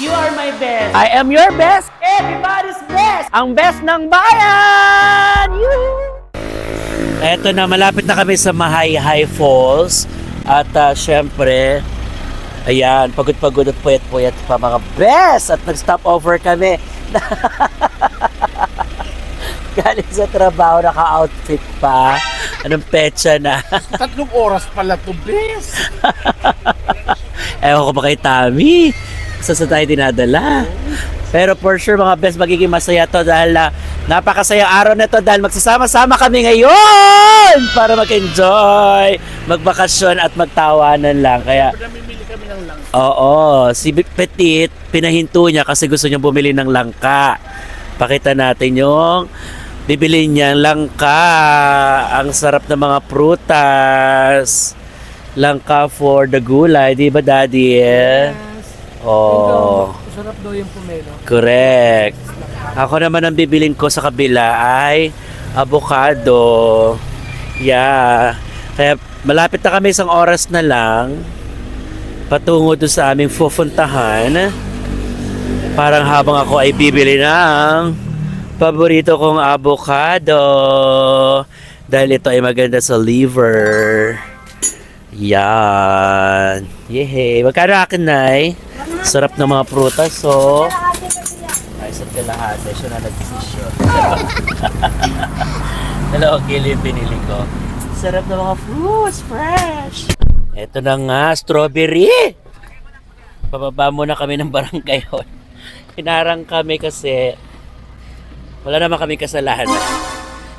You are my best. I am your best. Everybody's best. Ang best ng bayan. Yoo! Eto na, malapit na kami sa Mahayhay Falls. At uh, syempre, ayan, pagod-pagod at puyat-puyat pa mga best. At nag-stop over kami. Galing sa trabaho, naka-outfit pa. Anong petsa na? Tatlong oras pala to, bless. Ewan ko ba kay Tami? Sa sa tayo dinadala. Pero for sure mga best magiging masaya to dahil na napakasayang araw na to dahil magsasama-sama kami ngayon para mag-enjoy, magbakasyon at magtawanan lang. Kaya. Oo, si Petit, pinahinto niya kasi gusto niya bumili ng langka. Pakita natin yung bibili niyang langka. Ang sarap ng mga prutas. Langka for the gulay, di ba daddy? Oh, Sarap daw yung pomelo. correct. Ako naman ang bibilin ko sa kabila ay avocado. Yeah. Kaya malapit na kami isang oras na lang patungo doon sa aming pupuntahan. Parang habang ako ay bibili ng paborito kong avocado. Dahil ito ay maganda sa liver. Yan. Yehey. Magkano akin, Nay? Sarap ng mga prutas, so... Ay, sa kalahati. Siya na nag-decision. Dalawang kilo yung binili ko. Sarap ng mga fruits, fresh. Ito na nga, strawberry. Pababa muna kami ng barangay hall. Hinarang kami kasi wala naman kami kasalanan.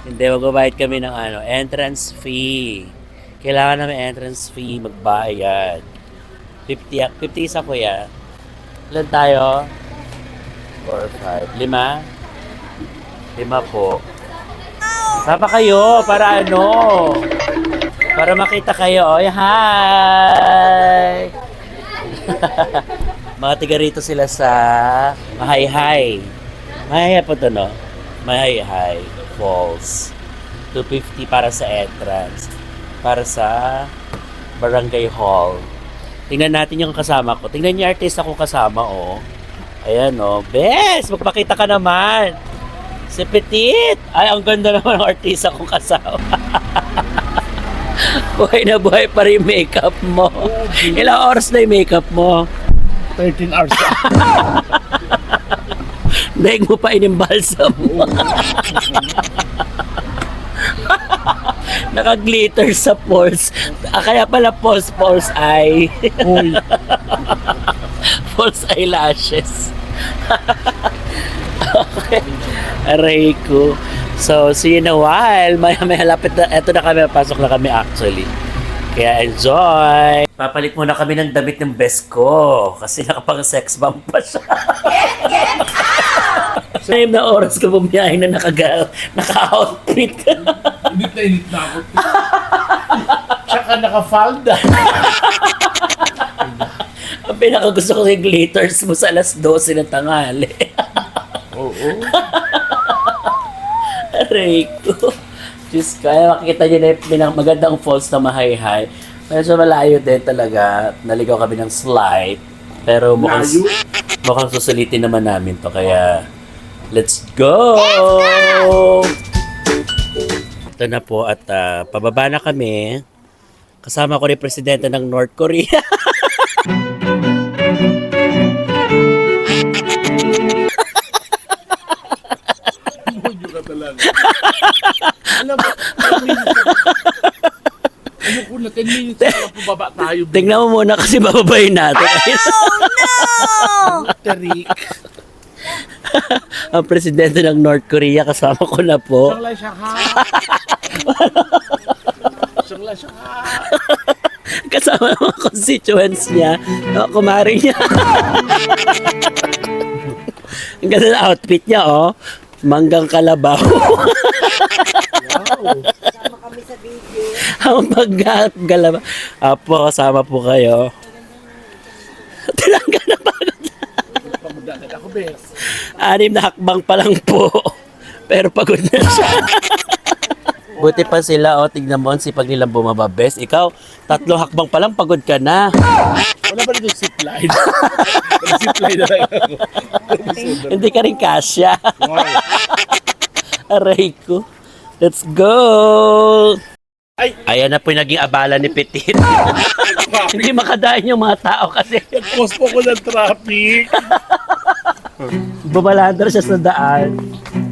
Hindi, magbabayad kami ng ano, entrance fee. Kailangan namin entrance fee, magbayad. 50, ya- 50 isa kuya. Ilan tayo? 4, 5, lima? Lima po. Sama kayo para ano? Para makita kayo. Oy, hi! Mga tiga rito sila sa Mahayhay. Mahayhay po to, no? Mahayhay Falls. 250 para sa entrance. Para sa Barangay Hall. Tingnan natin yung kasama ko. Tingnan niyo yung artist ako kasama, oh. Ayan, oh. Bes! Magpakita ka naman! Si Petit! Ay, ang ganda naman ng artista kong kasama. buhay na buhay pa rin makeup mo. Ilang oras na yung makeup mo? 13 hours. Daig mo pa inimbalsa mo. Naka-glitter sa false. Ah, kaya pala false, false eye. Uy, false eyelashes. okay. Aray ko. So, see you in a while. May, may halapit na. Eto na kami. Pasok na kami actually. Kaya enjoy! Papalit muna kami ng damit ng best ko. Kasi nakapang sex bomb pa siya. Same na oras ka bumiyahin na nakaga, naka-outfit. init na init na ako. Tsaka naka-falda. Ang pinakagusto ko yung glitters mo sa alas 12 ng tanghali. Oo. Aray ko. Diyos ko, ay makikita niyo na yung pinang magandang falls na mahayhay. Medyo malayo din talaga. Naligaw kami ng slight. Pero mukhang, Layo? mukhang susulitin naman namin to. Kaya, let's go! Ito na po at ah, pababa na kami. Kasama ko ni Presidente ng North Korea. Bunyo ka talaga. Alam mo, 10 minutes. Ayoko na, 10 minutes na lang baba tayo. Tingnan mo muna kasi bababayin natin. Tarik. Ang Presidente ng North Korea kasama ko na po. Siyang lang siya ha. Siya ha. kasama ng mga constituents niya, o, kumari niya. Ang ganda ng outfit niya, oh. Manggang kalabaw. Wow. Ang pagkakalabaw. Apo, kasama po kayo. Tinanggal na pagod. Pamudanan ako, bes. Anim na hakbang pa lang po. Pero pagod na siya. Buti pa sila, oh, tignan mo, ang sipag nilang bumaba. Best, ikaw, tatlong hakbang pa lang, pagod ka na. Wala ba dito zipline? zipline na lang ako. Hindi ka rin kasya. Aray ko. Let's go! Ay! Ayan na po yung naging abala ni Petit. Hindi makadaan yung mga tao kasi Nag-post po ko ng traffic. Bumalandar siya sa daan.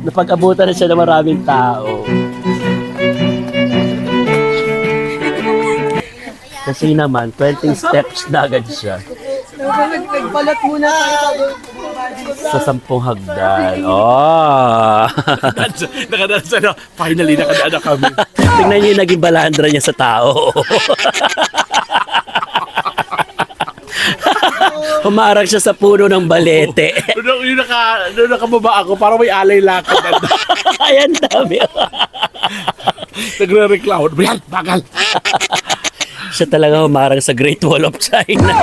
Napag-abutan na siya ng maraming tao. Kasi naman, 20 steps na agad siya Nagbalat muna sa sampung hagdan. Oh! Nakadaan sa na. Finally, nakadaan na kami. Tingnan niyo yung naging balandra niya sa tao. Humarang siya sa puno ng balete. Nung, yung naka, nung nakababa ako, parang may alay lakad. Ayan, dami. Nagre-reklamo. Bayan, bagal. siya talaga humarang sa Great Wall of China.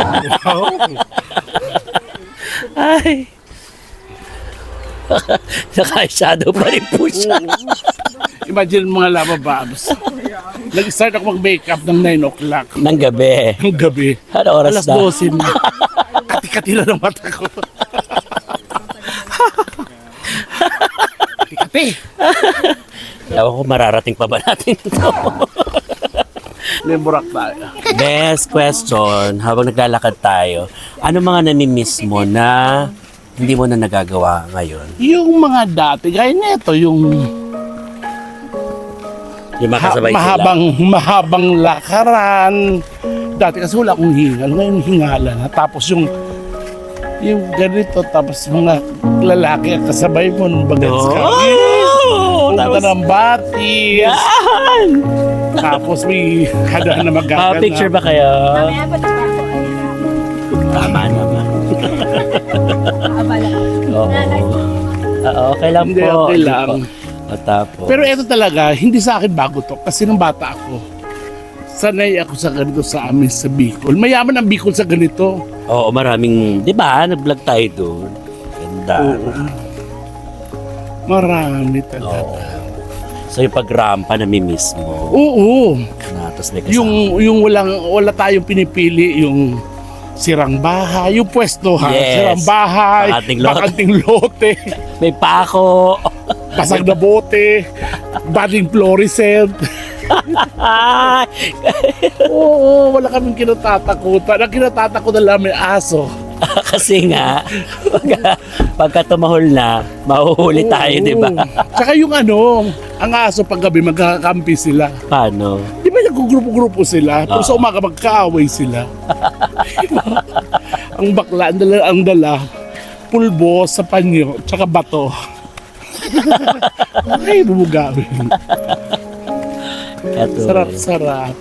Ay. Naka-shadow pa rin po siya. Imagine mga lava bombs. Nag-start ako mag-makeup ng 9 o'clock. Ng gabi. Ng gabi. Ano oras Alas na? 12 na. Kati-kati na ng mata ko. Kati-kati. Ewan ko mararating pa ba natin ito. Lemburak tayo. Best question, habang naglalakad tayo, ano mga namimiss mo na hindi mo na nagagawa ngayon? Yung mga dati, gaya nito, yung Yung makasabay mahabang, mahabang lakaran. Dati kasi wala akong hingal. Ngayon hingala na. Tapos yung yung ganito, tapos mga lalaki ang kasabay mo nung bagets ka. Oh! Punta ng batis. Yan! Tapos may hada na Ah, magaganap. picture ba kayo? Mamaya pa. Tama naman. Oo. Ah, okay lang Hindi, po. okay Hindi lang. po. At tapos. Pero ito talaga, hindi sa akin bago to. Kasi nung bata ako, sanay ako sa ganito sa amin sa Bicol. Mayaman ang Bicol sa ganito. Oo, maraming, di ba, nag-vlog tayo doon. Ganda. Oo. Marami talaga. So yung pag-rampa, namimiss mo. Oo. Na, tapos may kasama. Yung, yung walang, wala tayong pinipili, yung sirang bahay, yung pwesto ha, Yes. sirang bahay, Bakanting lote. bakanting lote, May pako. basag na bote, bading fluorescent. Oo, wala kaming kinatatakutan. Ang kinatatakutan lang may aso. Kasi nga, pagka, pagka tumahol na, mahuhuli tayo, di ba? Oo. Tsaka yung ano, ang aso pag gabi magkakakampi sila. Paano? Di ba nagugrupo-grupo sila? Pero sa Oo. umaga magkaaway sila. ang bakla, ang dala, ang dala, pulbo sa panyo, tsaka bato. Ay, bumugawin. Eto. Sarap-sarap.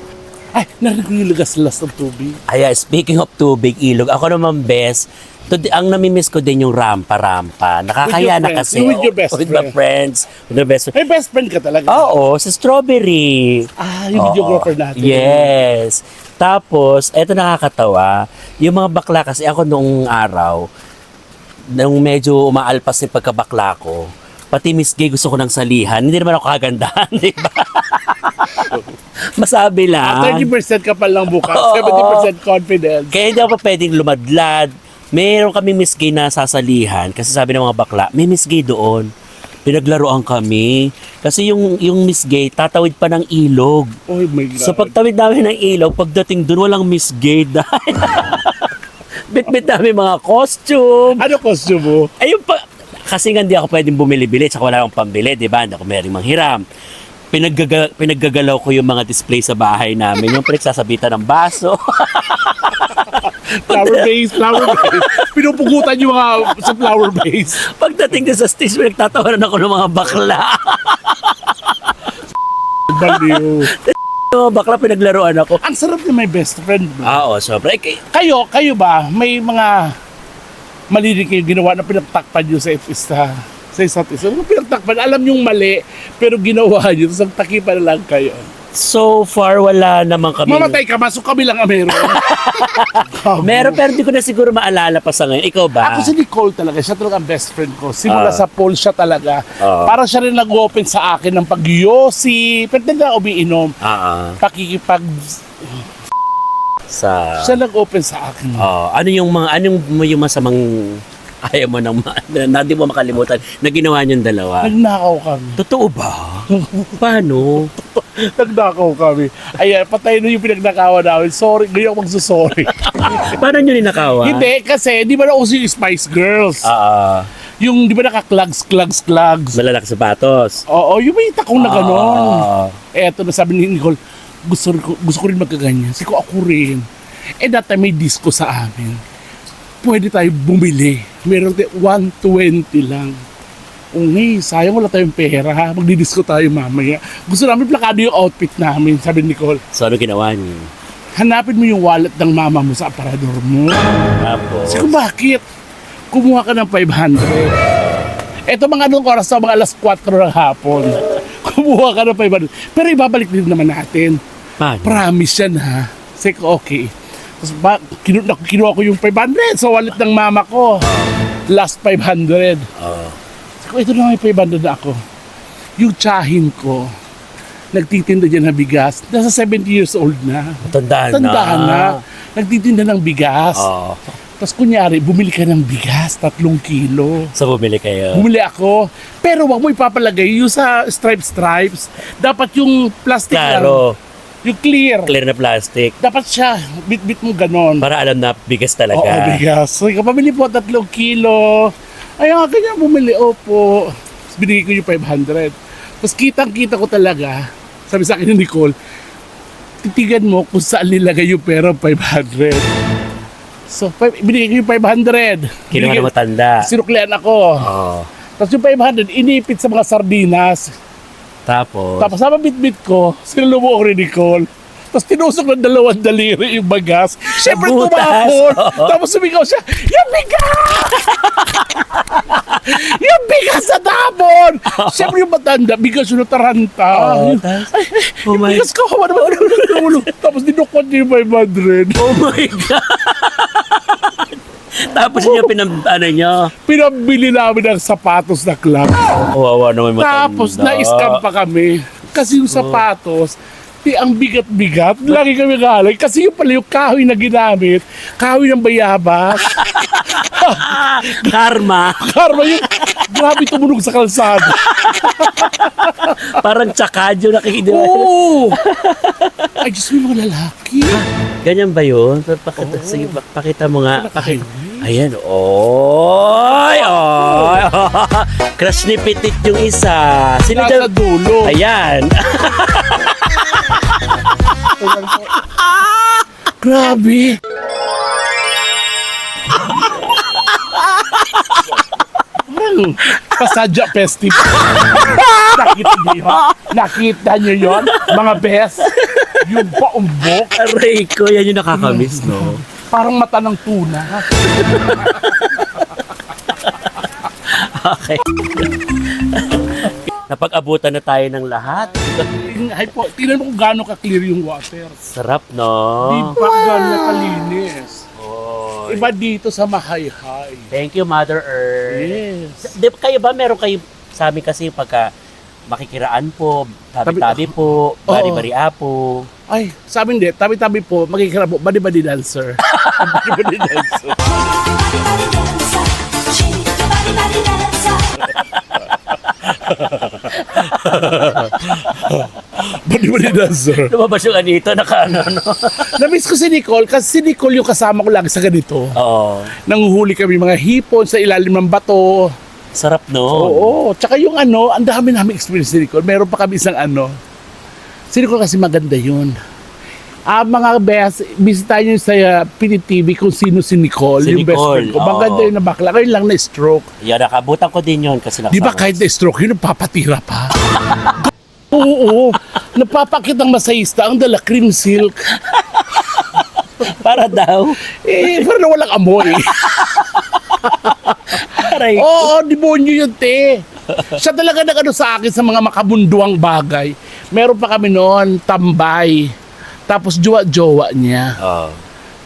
Ay, narinig ko yung lagas-las ng tubig. Ay, speaking of tubig, ilog, ako naman best, to, ang namimiss ko din yung rampa-rampa. Nakakaya With na kasi. With your best With my friend. friends. With my best friend. May best friend ka talaga. Oo, sa strawberry. Ah, yung Oo. videographer natin. Yes. Tapos, eto nakakatawa, yung mga bakla kasi ako noong araw, nung medyo umaalpas yung pagkabakla ko, pati Miss Gay gusto ko ng salihan. Hindi naman ako kagandahan, di ba? Masabi Ah, lang. 30% ka pa lang bukas, Oo. 70% confidence. Kaya hindi ako pa pwedeng lumadlad. Meron kami Miss Gay na sasalihan kasi sabi ng mga bakla, may Miss Gay doon. Pinaglaruan kami. Kasi yung, yung Miss Gay, tatawid pa ng ilog. Oh my God. So pagtawid namin ng ilog, pagdating doon walang Miss Gay dahil bit-bit namin mga costume. ano costume mo? Ayun pa, kasi nga hindi ako pwedeng bumili-bili tsaka wala akong pambili, di ba? Hindi ako meron manghiram. Pinaggaga, pinaggagalaw ko yung mga display sa bahay namin, yung pinagsasabitan ng baso. Flower base, flower base. Pinupugutan yung mga sa flower base. Pagdating din sa stage, nagtatawanan ako ng mga bakla. Baliw. Yung mga bakla, pinaglaruan ako. Ang sarap na may best friend mo. Ah, oo, sobra. Eh, kay- Kayo, kayo ba, may mga mali rin kayo ginawa na pinagtakpan nyo sa isa sa isa't isa. Ano pinagtakpan? Alam yung mali, pero ginawa nyo, tapos nagtakipan na lang kayo. So far, wala naman kami. Mamatay ka, masok kami lang ang meron. Meron pero hindi ko na siguro maalala pa sa ngayon. Ikaw ba? Ako si Nicole talaga, siya talaga ang best friend ko. Simula Ah. sa poll siya talaga. Ah. Para siya rin nag-open sa akin ng pag-yosi. Pero hindi na umiinom. Ah, ah. Pakikipag... sa... Siya nag-open sa akin. Oh, ano yung mga anong yung masamang ayaw mo nang ma- na, na di mo makalimutan na ginawa niyong dalawa? Nagnakaw kami. Totoo ba? Paano? Nagnakaw kami. Ayan, patay na yung pinagnakawan namin. Sorry, ngayon ako magsusorry. Paano niyo ninakawa? Hindi, kasi di ba na uso yung Spice Girls? Ah, ah. yung di ba naka-clugs, clugs, clugs? malalaki sapatos. Oo, yung may takong na ganon. Ah. Eto na sabi ni Nicole, gusto, gusto ko rin magkaganyan. Sabi ko, ako rin. Eh, that time may disco sa amin. Pwede tayo bumili. Meron tayo 120 lang. Ungay, sayang wala tayong pera. ha? Magdidisco tayo mamaya. Gusto namin plakado yung outfit namin, sabi ni Nicole. So ano ginawa niyo? Hanapin mo yung wallet ng mama mo sa aparador mo. Tapos, Sabi ko, bakit? Kumuha ka ng 500. Eto mga anong oras na mga alas 4 ng hapon. Kumuha ka ng 500. Pero ibabalik din naman natin. paano? Promise yan ha. Ko, okay. Tapos ba, kinu kinuha ko yung 500 sa wallet ng mama ko. Last 500. Oh. Sabi ko, ito na may 500 na ako. Yung tsahin ko, nagtitinda dyan ng bigas. Nasa 70 years old na. Tandaan na. Tandaan na. Nagtitinda ng bigas. Oh. Tapos kunyari, bumili ka ng bigas, tatlong kilo. So bumili kayo. Bumili ako. Pero wag mo ipapalagay yung sa stripe-stripes. Dapat yung plastic lang. Klaro. Yung clear. Clear na plastic. Dapat siya. Bit-bit mo ganon. Para alam na bigas Oo, talaga. bigas. So, ikaw, pamili po tatlong kilo. Ay, nga, ganyan bumili. Opo. Tapos binigay ko yung 500. Tapos kitang-kita ko talaga, sabi sa akin ni Nicole, titigan mo kung saan nilagay yung pera 500. So, five, binigay ko yung 500. Kinuha na matanda. Sinuklian ako. Oh. Tapos yung 500, inipit sa mga sardinas. Tapos, Tapos sama bit-bit ko, sinulo ko ni Nicole. Tapos tinusok ng dalawang daliri yung bagas. Siyempre butas. tumapon. Oo. Tapos sumigaw siya, yung bigas! yung bigas sa tapon! Siyempre yung matanda, bigas yung nataranta. Oh, Yun. tas- ay, oh yung my- bigas ko, hawa naman. Tapos dinukot niya yung 500. oh my God! Tapos yung pinam, ano nyo, Pinabili namin ng sapatos na club. kawawa naman matanda. Tapos na-scam pa kami. Kasi yung sapatos, di ang bigat-bigat. Lagi kami galing. Kasi yung pala yung kahoy na ginamit, kahoy ng bayabas. Karma, Karma yung grabe tumunog sa kalsada. parang tsakadyo nakikita. Oo! Ay, Diyos mo, mga lalaki. Ganyan ba yun? Pakita, sige, pak- pakita mo nga. Nakakahiya. Ayan, oy, oy. Crush ni Petit yung isa. Sino Nasa daw? dulo. Ayan. Grabe. Parang pasadya festival. Nakita niyo yun? Nakita niyo yun? Mga best? Yung paumbok. Aray ko, yan yung nakakamiss, no? Parang mata ng tuna. Okay. Napag-abutan na tayo ng lahat. Ay po, tingnan mo kung gaano ka-clear yung water. Sarap, Di no? ba gaano kalinis? Oy. Iba dito sa Mahayhay. Thank you, Mother Earth. Yes. Di, kayo ba, meron kayo, sa amin kasi pagka makikiraan po, tabi-tabi po, bari-bari apo. Ay, sa amin din, tabi-tabi po, makikira po, badi-badi dancer. badi-badi dancer. Badi-badi dancer. Lumabas yung anito, naka ano, no? Namiss ko si Nicole kasi si Nicole yung kasama ko lagi sa ganito. Oo. Nanguhuli kami mga hipon sa ilalim ng bato. Sarap, no? Oo. Tsaka yung ano, ang dami namin experience ni Nicole. Meron pa kami isang ano. Si Nicole kasi maganda yun. Ah, mga best, bisitahin nyo sa uh, PTTV kung sino si Nicole, Si yung best Nicole, friend ko. oo. Maganda yun na bakla. Ngayon lang na stroke. Yan, nakabutan ko din yun kasi Di ba kahit na stroke yun, napapatira pa? oo, oo. Napapakit ang masayista ang dala cream silk. Para daw. Eh, parang na walang amoy. Aray. Oo, demonyo yun, te. Siya talaga nag ano sa akin sa mga makabunduang bagay. Meron pa kami noon, tambay. Tapos jowa-jowa niya. Oh.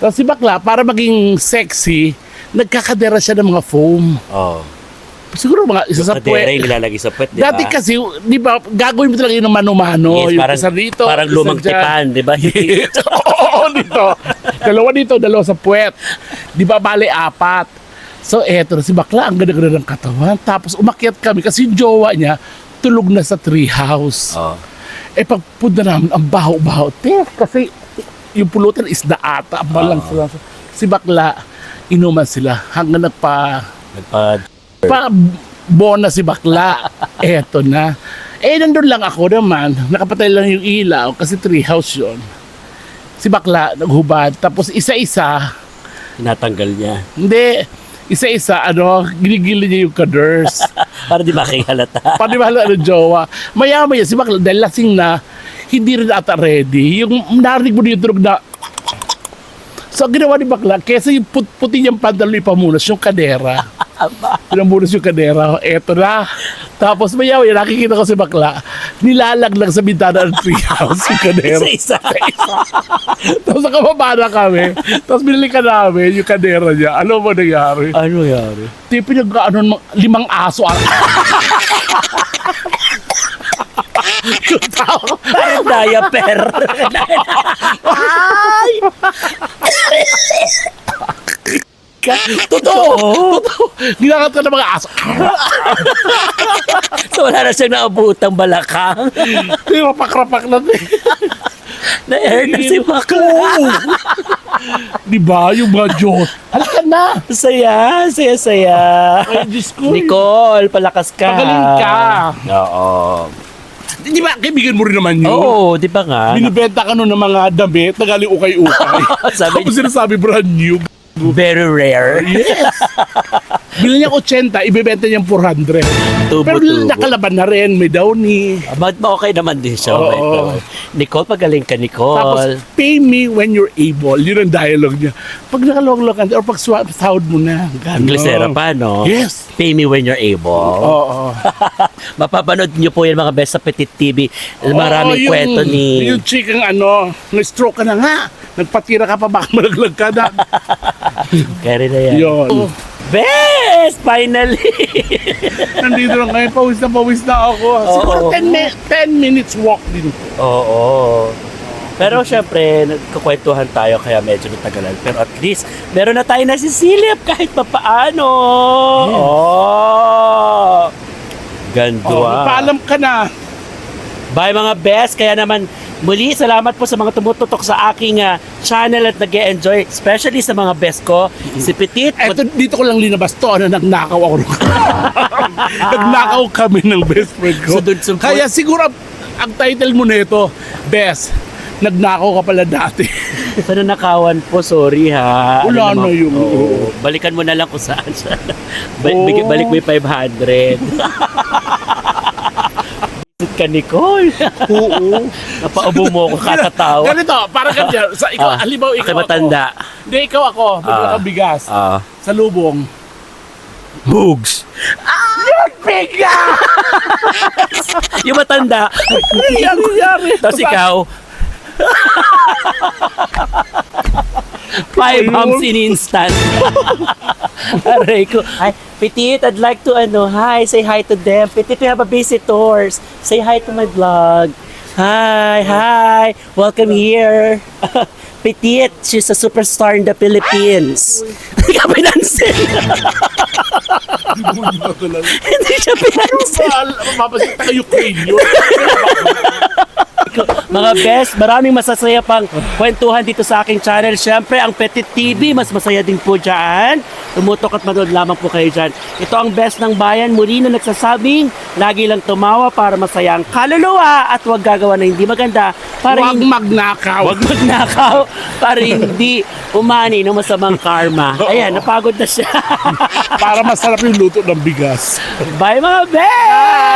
Tapos si bakla, para maging sexy, nagkakadera siya ng mga foam. Oh. Siguro mga isa sa Kadera puwet. yung nilalagay sa puwet, di ba? Dati kasi, di ba, gagawin mo talaga yung mano-mano. Yes, yung parang, isa dito, parang isa lumang dyan. tipan, di ba? Oo, dito. Dalawa dito, dalawa sa puwet. Di ba, bale, apat. So, eto na si Bakla, ang ganda-ganda ng katawan. Tapos, umakyat kami kasi yung jowa niya, tulog na sa treehouse. oh. Eh, pagpunta namin, ang baho-baho. Te, kasi yung pulutan is na ata. Balang sila. Si Bakla, inuman sila hanggang nagpa Nagpa... pa bona si bakla. Eto na. Eh, nandun lang ako naman. Nakapatay lang yung ilaw kasi treehouse yun. Si bakla, naghubad. Tapos isa-isa, Tinatanggal niya. hindi, isa-isa, ano, ginigili niya yung kaders. Para di makihalata. Paniwala ng jowa. Maya-maya si bakla, dahil lasing na, hindi rin ata ready. Yung narinig mo yung tunog na, So, ang ginawa ni bakla, kesa yung put puti niyang pantalon ipamunas, yung kadera. Pinamunas yung kadera. Eto na. Tapos maya maya nakikita ko si bakla, nilalaglag sa bintana ng treehouse yung kadera. Isa-isa. Tapos nakababa na kami. Tapos binalikan namin yung kadera niya. Ano ba nangyari? ano yari? Di pinag ano, limang aso. ang- yung tao. Parang diaper. Ay! Totoo! Totoo! Ginakat ka ng mga aso. so wala na siyang naabutang balakang. Di ba pakrapak na din? Na-air na si Bakla. Di ba? Yung mga Diyos. Halika na! Saya, saya, saya. Ay, Diyos ko. Nicole, palakas ka. Magaling ka. Oo. Di ba? Kaibigan mo rin naman yun. Oo, di ba nga? Binibenta ka nun ng mga damit na galing ukay-ukay. Sabi Tapos sinasabi brand new. Very rare. Yes. Bilang niya 80, ibebenta niyang 400. Tubo, Pero tubo. nakalaban na rin, may downy. Mag okay naman din siya. Oo. Nicole. Nicole, pagaling ka, Nicole. Tapos, pay me when you're able. Yun ang dialogue niya. Pag nakalog-logan, or pag sahod mo na. Ganon. Inglesera pa, no? Yes. Pay me when you're able. Oo. Mapapanood niyo po yan mga best sa Petit TV. Maraming yung- kwento ni... Yung chikang ano, na-stroke ka na nga. Nagpatira ka pa, baka malaglag ka na. Kaya na yan. Yun. Best! Finally! Nandito lang ngayon, pawis na pawis na ako. Siguro Oo. 10, mi- 10 minutes walk din. Oo. Pero syempre, nagkukwentuhan tayo kaya medyo natagalan. Pero at least, meron na tayo nasisilip kahit pa paano. Oh. Ganda. Oh, paalam ka na. Bye mga best. Kaya naman, muli salamat po sa mga tumututok sa aking ah, channel at nag enjoy especially sa mga best ko. Si Petit. Eto, dito ko lang linabas to. Ano, nagnakaw ako. nagnakaw kami ng best friend ko. So, dun Kaya siguro, ang, title mo nito, Best, nagnakaw ka pala dati. Sa nanakawan po, sorry ha. Wala Ano na yung- Oo. Balikan mo na lang kung saan siya. Ba- bigay- balik mo yung 500. Ka, Nicole. Oo. Napaubo mo ako kakatawa. Ganito, parang ganyan. Sa, ikaw, Ah, halimbawa, ikaw matanda. ako. Hindi, ikaw ako. Bigla Ah. bigas. Ah. Sa lubong. Bugs. Piga! Yung matanda. Yan, nangyari? Tapos ikaw. Five humps in instant. Aray ko. Hi, Petit, I'd like to, ano, hi, say hi to them. Petit, we have a visitors. Say hi to my vlog. Hi, hi. Welcome here. Petit, she's a superstar in the Philippines. Hindi ka pinansin. Hindi siya pinansin. Mapapasita kayo Ukraine yun. Mga best, maraming masasaya pang kwentuhan dito sa aking channel. Siyempre, ang Petit TV, mas masaya din po dyan. Tumutok at manood lamang po kayo dyan. Ito ang best ng bayan. Muli na nagsasabing, lagi lang tumawa para masaya ang kaluluwa at huwag gagawa na hindi maganda para Huwag hindi magnakaw. Huwag magnakaw para hindi umani ng masamang karma. Ayan, napagod na siya. Para masarap yung luto ng bigas. Bye mga best!